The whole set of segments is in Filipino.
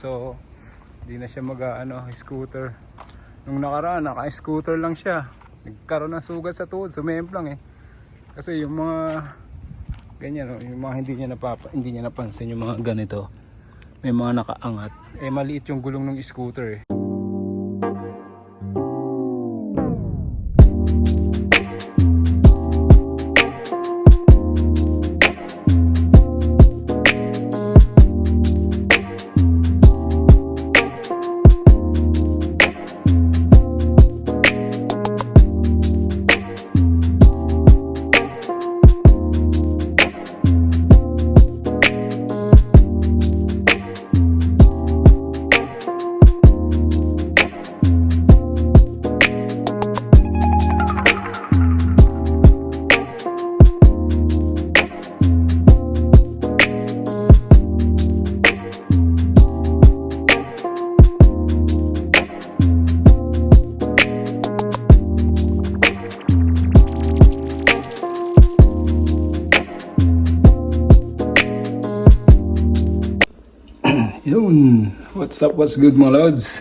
So, hindi na siya mag ano, scooter. Nung nakaraan, naka-scooter lang siya. Nagkaroon ng sugat sa tuhod, sumemplang eh. Kasi yung mga ganyan, oh, yung mga hindi niya napapa, hindi niya napansin yung mga ganito. May mga nakaangat. Eh maliit yung gulong ng scooter eh. What's up, what's good mga lods?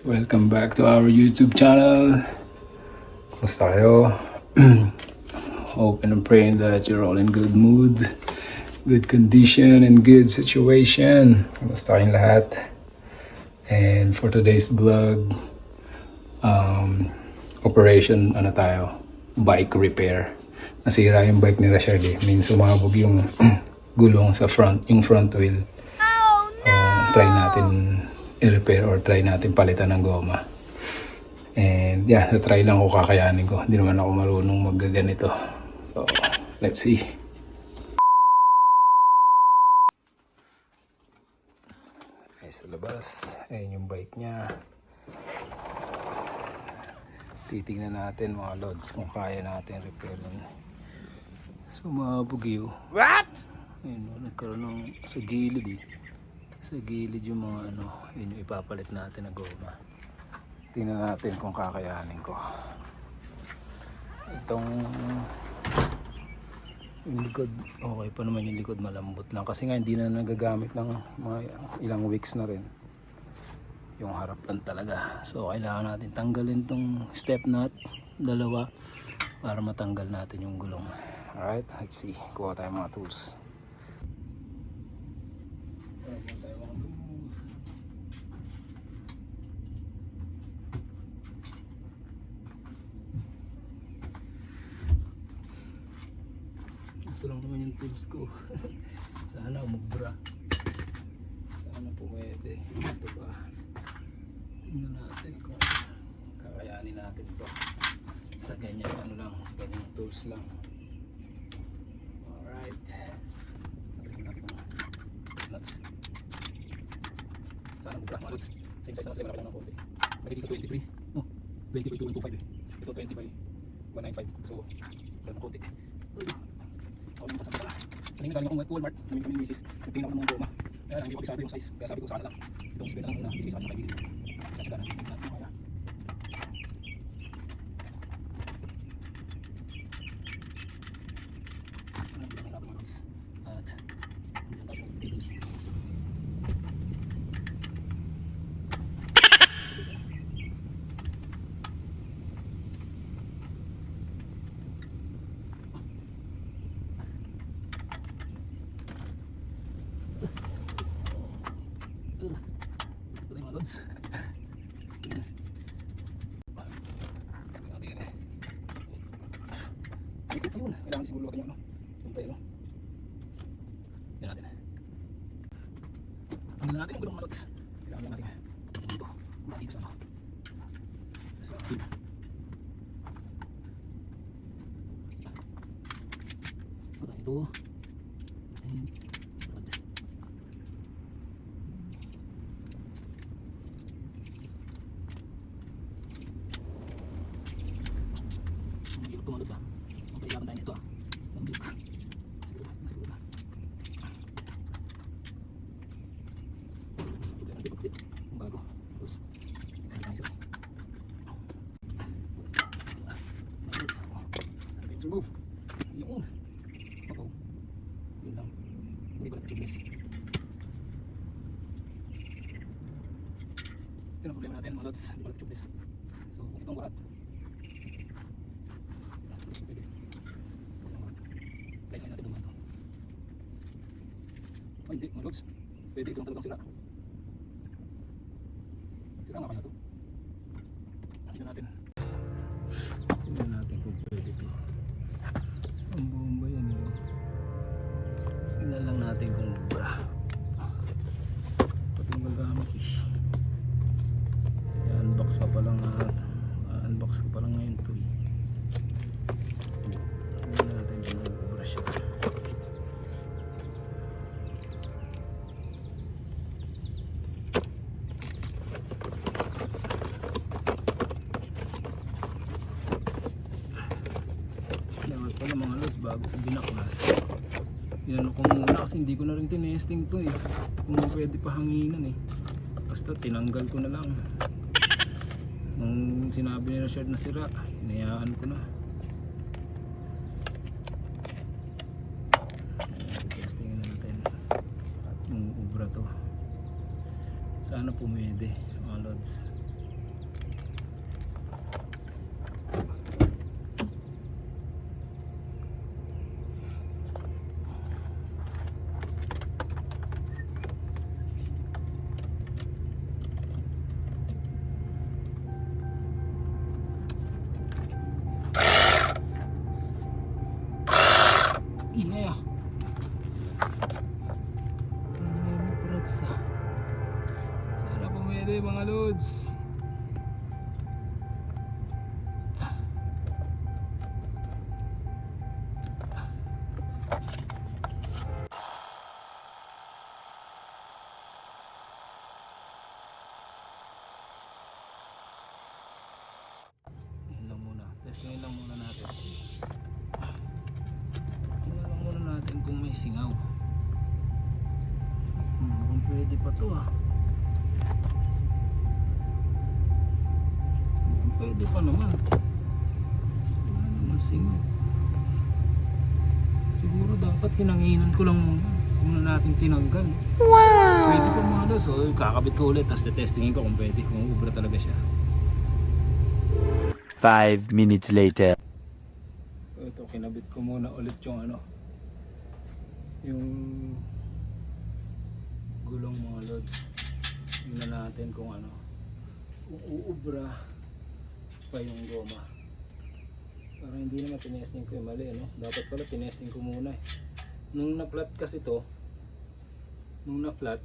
Welcome back to our YouTube channel. Kumusta kayo? Hoping and praying that you're all in good mood, good condition, and good situation. Kumusta kayong lahat? And for today's vlog, um, operation, ano tayo, bike repair. Nasira yung bike ni Rashard eh. Means sumabog yung gulong sa front, yung front wheel. Try natin i-repair or try natin palitan ng goma. And yeah, na-try lang ko kakayanin ko. Hindi naman ako marunong maggaganito. So, let's see. Ay, sa labas. Ayun yung bike niya. Titingnan natin mga lods kung kaya natin repairin. Sumabog yun. What? Ayun, nagkaroon ng sa gilid eh. Sa gilid yung mga ano, yun yung ipapalit natin na goma. Tingnan natin kung kakayanin ko. Itong yung likod, okay pa naman yung likod malambot lang. Kasi nga hindi na nagagamit ng mga ilang weeks na rin. Yung harap lang talaga. So kailangan natin tanggalin tong step nut, dalawa, para matanggal natin yung gulong. Alright, let's see. Kuha tayo mga tools. Ito lang naman yung tools ko. Sana umubra. Sana po pwede. Ito ba? Tingnan natin kung kakayanin natin to. Sa ganyan ano lang, ganyang tools lang. Alright. Tingnan natin kung nuts. Lods. Same size na sila, malaki lang ng konti. Nagiging ko 23. No, 20.225 eh. Ito 20 by 195. So, wala ng konti. Ako yung pasang pala. Kanina galing akong Walmart, namin kami ni Mrs. Nagtingin ako ng mga goma. Kaya lang, hindi ko kabisado yung size. Kaya sabi ko sana lang. Itong na lang muna. Bigay sa akin ng kaibigan. Kaya siya na. Tingnan natin kung kaya. Ano yung kailangan mga lods. At, hindi tayo sa detail. Ito na yung mga lods. Ayun, kailangan siguro luwagan yung ano. Yung tayo, no? Yan natin. Ano na natin yung gulong mga lods. Kailangan lang natin. Dito. Mula dito sa ano. Sa pin. Ito, ito. Ayun. Ang hirap tumalog sa. Ang kailangan tayo nito ah. Ang hirap. Siguro, siguro na. Ito ang tipag-tip. Ang bago. Tapos, kailangan tayo isa. Let's, oh. Let's remove. Yun. Uh-oh. Ito na problema natin mga lods. Hindi pala ito tubeless. So, itong burat. Try natin naman ito. Oh, hindi mga lods. Pwede itong talagang. Sira bago ko binaklas. Inano ko muna kasi hindi ko na rin tinesting to eh. Kung pwede pa hanginan eh. Basta tinanggal ko na lang. Nung sinabi nila short na sira, hinayaan ko na. Testingin natin. Kung ubra to. Sana pumede mga lods. Mga lods. Testingin lang muna natin. Tingnan muna natin kung may singaw. Hmm, kung pwede pa to ah. Pwede pa naman. Wala naman singaw. Siguro dapat hinanginan ko lang muna. Kung na natin tinanggal. Wow! Pwede pa mga dos. So, kakabit ko ulit. Tapos testingin ko kung pwede. Kung ubra talaga siya. Five minutes later. So ito, kinabit ko muna ulit yung ano, yung gulong mga lods. Tingnan natin kung ano, kung uubra pa yung goma. Parang hindi naman tinesting ko yung mali, no? Dapat pala tinesting ko muna eh. Nung na-flat kasi to, nung na-flat,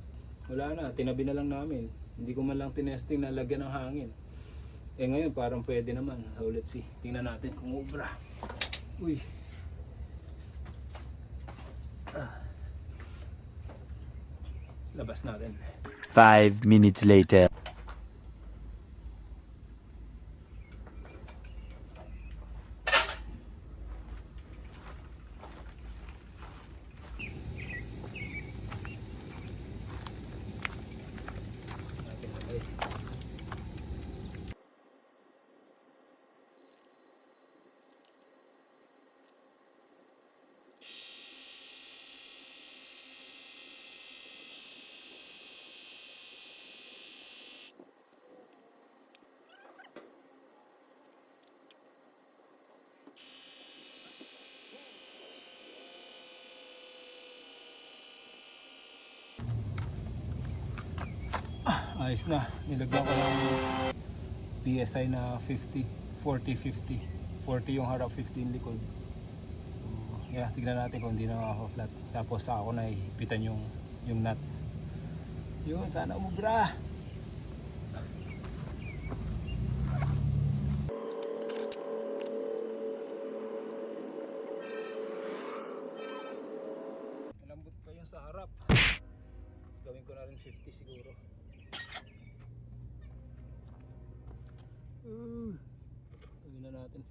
wala na, tinabi na lang namin. Hindi ko man lang tinesting na lagyan ng hangin. Eh ngayon parang pwede naman. So let's see. Tingnan natin kung ubra. Uy. Ah. Labas natin. Five minutes later. Natin lagay. Ayos na. Nilagyan ko ng PSI na 50 40 50 40 yung harap 15 likod. Yeah, tignan natin kung hindi na makaka-flat. Tapos sa ako na ipitan yung yung nuts yun sana umubra. Malambot pa yung sa harap. Gawin ko na rin 50 siguro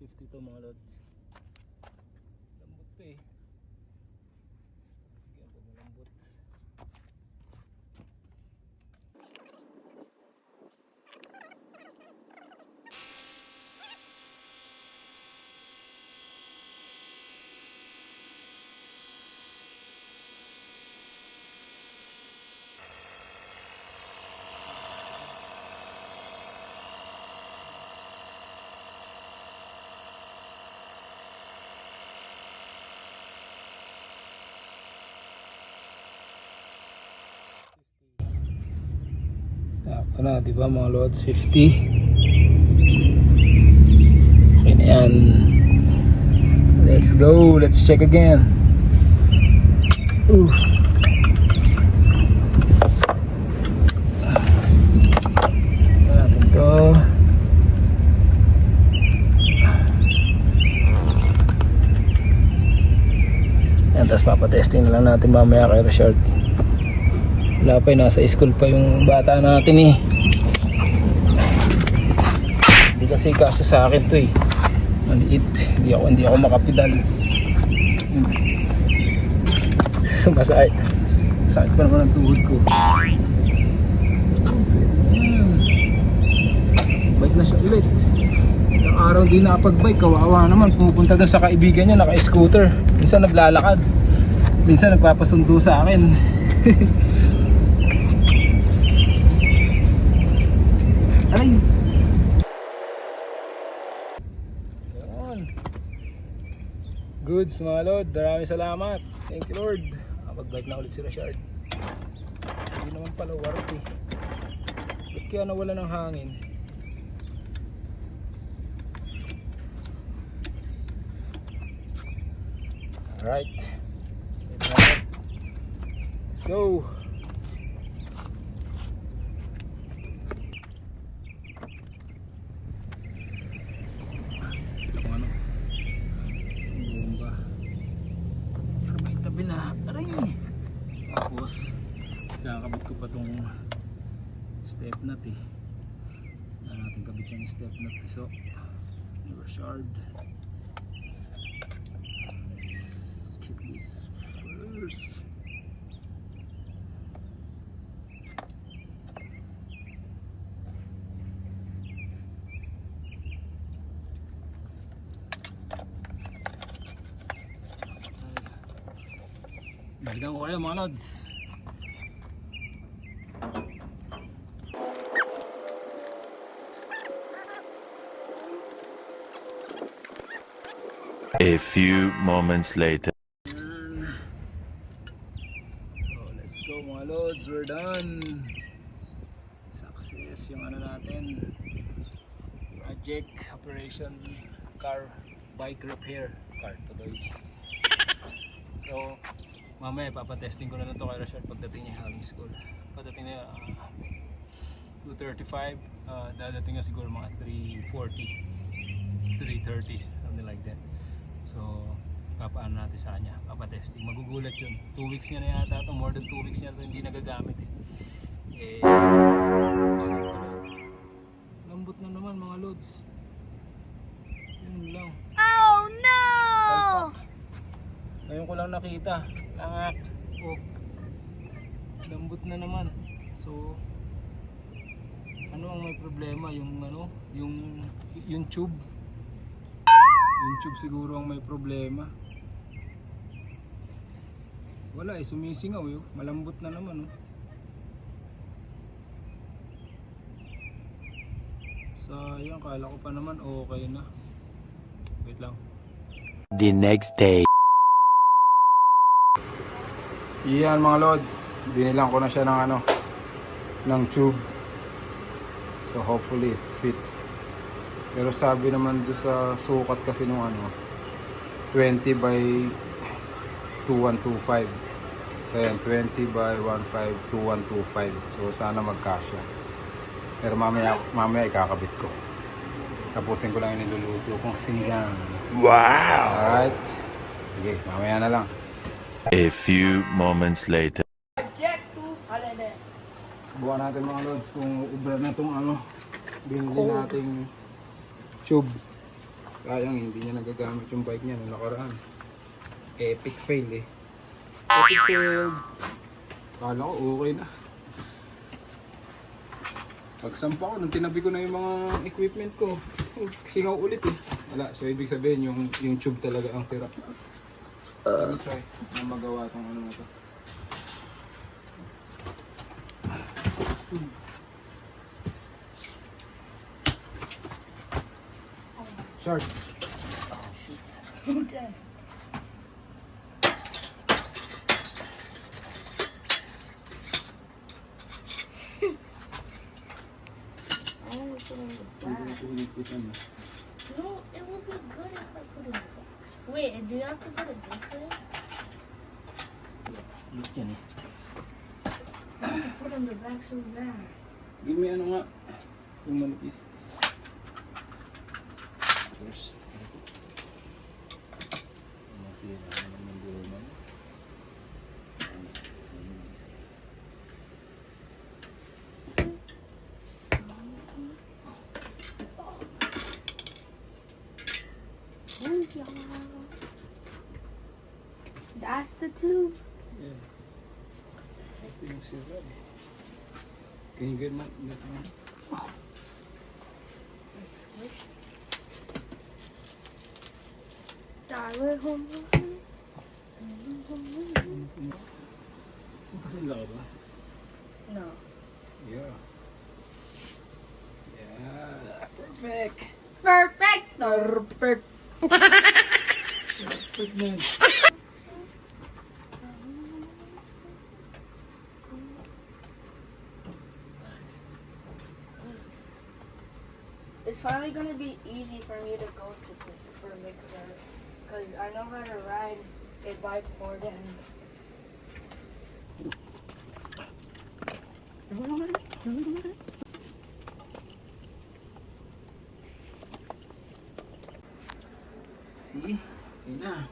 250 to mga lods. Lambot pa eh. Sakto na, di ba mga lods? 50. Okay na yan. Let's go. Let's check again. Ooh. Yan, tapos papatesting na lang natin mamaya kay Richard. Wala pa eh, nasa school pa yung bata natin eh. Hindi kasi kasya sa akin to eh. Maliit. Hindi ako, hindi ako makapidal. Sumasakit. Sakit pa naman ang tuhod ko. Ayan. Bike na siya ulit. Ilang araw di nakapag-bike. Kawawa naman. Pupunta doon sa kaibigan niya. Naka-scooter. Minsan naglalakad. Minsan nagpapasundo sa akin. Aray! Yun. Goods mga Lord. Maraming salamat. Thank you Lord. Nakapag-bike na ulit si Rashard. Hindi naman pala worth eh. Ba't kaya nawala ng hangin? Alright. Let's go. So, never shard. Let's keep this first. Balikan ko kayo mga lods. Few moments later. So let's go mga lods, we're done. Success yung ano natin. Project operation car bike repair car tuloy. So mamaya papatesting ko na lang to kay Rashad pagdating niya having school. Pagdating niya ah, 235, uh, dadating niya siguro mga 340, 330, something like that. So, papaano natin sa kanya, papatesting. Magugulat yun. 2 weeks niya na yata ito, more than 2 weeks niya ito hindi nagagamit eh. Eh, lambot na naman mga loads. Yun lang. Oh no! Ngayon ko lang nakita. Langak. Oh. Lambot na naman. So, ano ang may problema? Yung ano? Yung, yung tube. Yung tube siguro ang may problema. Wala eh, sumisingaw yun. Malambot na naman oh. Sayang, kala ko pa naman okay na. Wait lang. The next day. Iyan mga lods, binilang ko na siya ng ano, ng tube. So hopefully it fits. Pero sabi naman doon sa sukat kasi nung ano, 20 by 2125. So yan, 20 by 15, 2125. So sana magkasya. Pero mamaya, mamaya ikakabit ko. Tapusin ko lang yung niluluto kong sinigang. Wow! Alright. Sige, mamaya na lang. A few moments later. Jack to holiday. Buwan natin mga lods kung ubra na itong ano, binili nating tube. Sayang, hindi niya nagagamit yung bike niya nung nakaraan. Epic fail eh. Epic fail. Kala ko okay na. Pagsampa ko, nung tinabi ko na yung mga equipment ko, singaw ulit eh. Wala, so ibig sabihin yung, yung tube talaga ang sira. Me try na magawa tong ano na to. Short. Okay. I want to put it in the back. No, it would be good if I put it in the box. Wait, do you have to put it this way? Look yan eh. I want to put it in the back so bad. Give me ano nga. Yung manipis. The tube. Yeah. Ito yung sira eh. Can you get my, get one? Tyler home. Kasi laka ba? No. It's finally gonna be easy for me to go to for mixer, cause I know how to ride a bike more than. See? Yun na.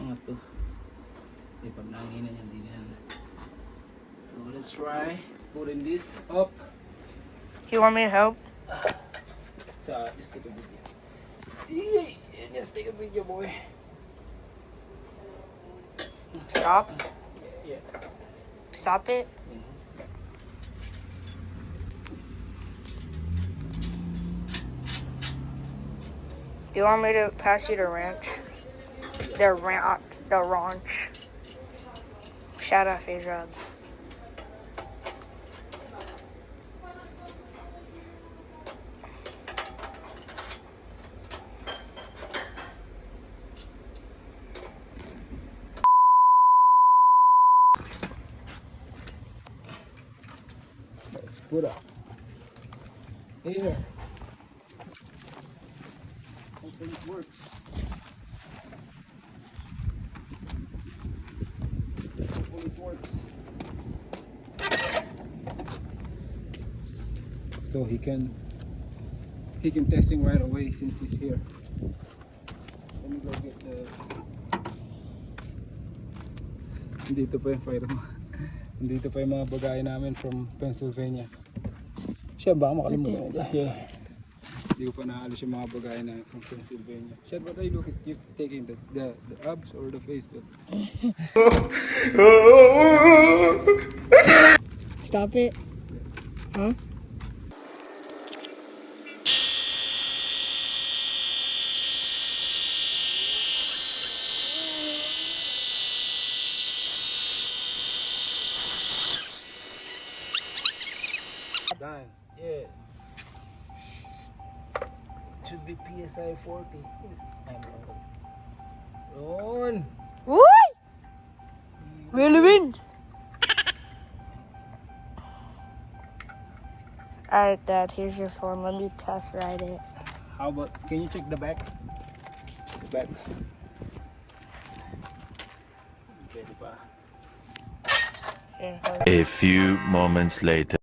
Angat to. Hindi pag nanginan yan, di na. So let's try putting this up. You want me to help? Just take a video. Just take a video, boy. Stop. Yeah. Stop it. You want me to pass you the ranch? The ranch. The ranch. Shout out Faisal. Here. It works. Hopefully. So he can he can testing right away since he's here. Let me go get the Dito pa yung fire mo. Dito pa yung mga bagay namin from Pennsylvania. Siya ba? Makalimutan ko. Yeah. Hindi ko pa naalis yung mga bagay na from Pennsylvania. Siya, what are you looking? You taking the, the, the abs or the face? But Stop it. Huh? Should be PSI 40. Ano? Yun. What? Really wins. Alright, Dad, here's your form. Let me test ride it. How about, can you check the back? The back. Pwede pa. Here, A few moments later.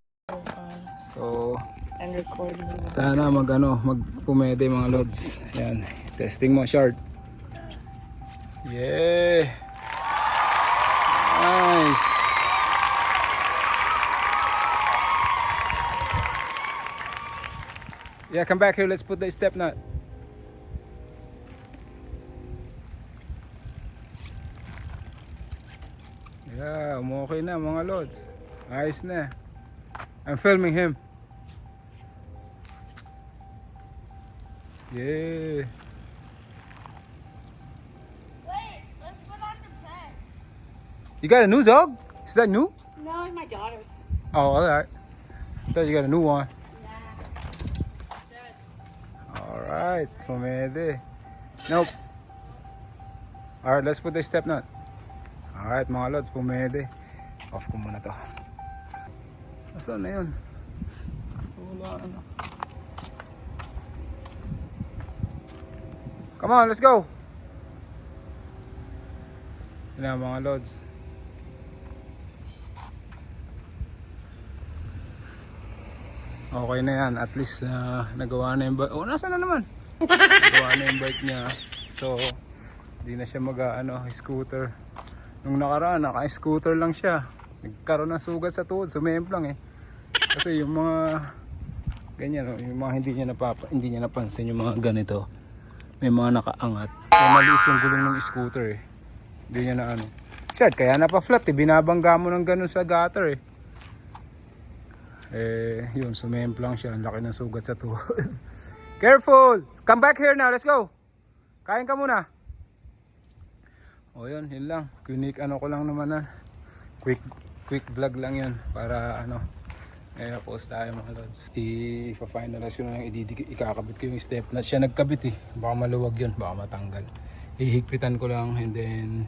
So, And recording. sana mag ano, mag pumede mga lods. Yan. Testing mo, short. Yeah. Nice. Yeah, come back here. Let's put the step nut. Yeah, okay na mga lods. Ayos na. I'm filming him. Yeah. Wait, let's put on the pen. You got a new dog? Is that new? No, it's my daughter's. Oh, alright. Thought you got a new one. Alright, pumede. Nope. Alright, let's put the step nut. Alright my mga lods, pumede. Off ko muna to. Asan na yun? Wala na. Come on, let's go! Yan mga lods. Okay na yan. At least uh, nagawa na yung bike. Oh, nasa na naman? nagawa na yung bike niya. So, hindi na siya mag ano, scooter. Nung nakaraan, naka-scooter lang siya. Nagkaroon ng sugat sa tuhod. Sumemplang eh. Kasi yung mga ganyan, oh, yung mga hindi niya napapa, hindi niya napansin yung mga ganito. May mga nakaangat. So, maliit yung gulong ng scooter eh. Hindi niya na ano. Shit, kaya napa-flat eh. Binabangga mo ng ganun sa gutter eh. Eh, yun, sumemplang siya. Ang laki ng sugat sa tuhod. Careful! Come back here now, let's go! Kain ka muna. O yun, yun lang. Quick ano ko lang naman na. Quick, quick vlog lang yun. Para ano, eh, post tayo mga lods. I-finalize ko na lang, ikakabit ko yung step nut. Siya nagkabit eh. Baka maluwag yun, baka matanggal. Ihigpitan ko lang and then,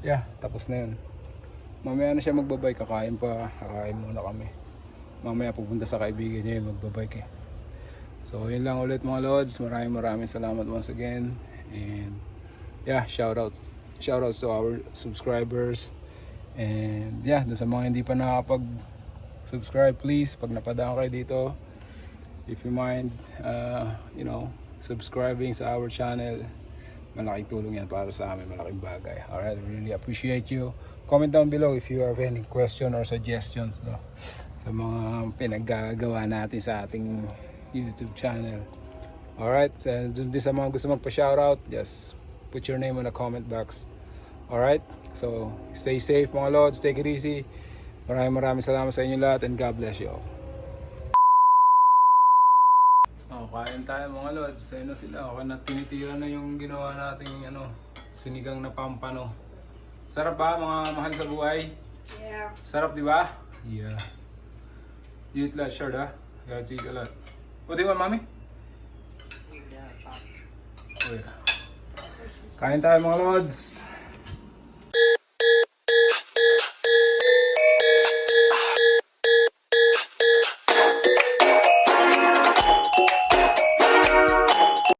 yeah, tapos na yun. Mamaya na siya magbabay, kakain pa, kakain muna kami. Mamaya pupunta sa kaibigan niya yung magbabike eh. So yun lang ulit mga lods. Maraming maraming salamat once again. And yeah, shout outs to our subscribers. And yeah, dun sa mga hindi pa nakapag subscribe please pag napadaan kayo dito. If you mind uh, you know subscribing sa our channel. Malaking tulong yan para sa amin malaking bagay. Alright really appreciate you. Comment down below if you have any question or suggestions no? sa mga pinaggagawa natin sa ating youtube channel. Alright so, dun din sa mga gusto magpa shoutout just put your name on the comment box. Alright so stay safe mga lords. Take it easy Maraming maraming salamat sa inyo lahat and God bless you all. Oh, kain tayo mga lods. Sa'yo na sila. Okay na tinitira na yung ginawa nating ano, sinigang na pampano. Sarap ba mga mahal sa buhay? Yeah. Sarap di ba? Yeah. You eat lot, sure da? You have to eat a lot. What do you want, mommy? Oh, yeah. Kain tayo mga lods.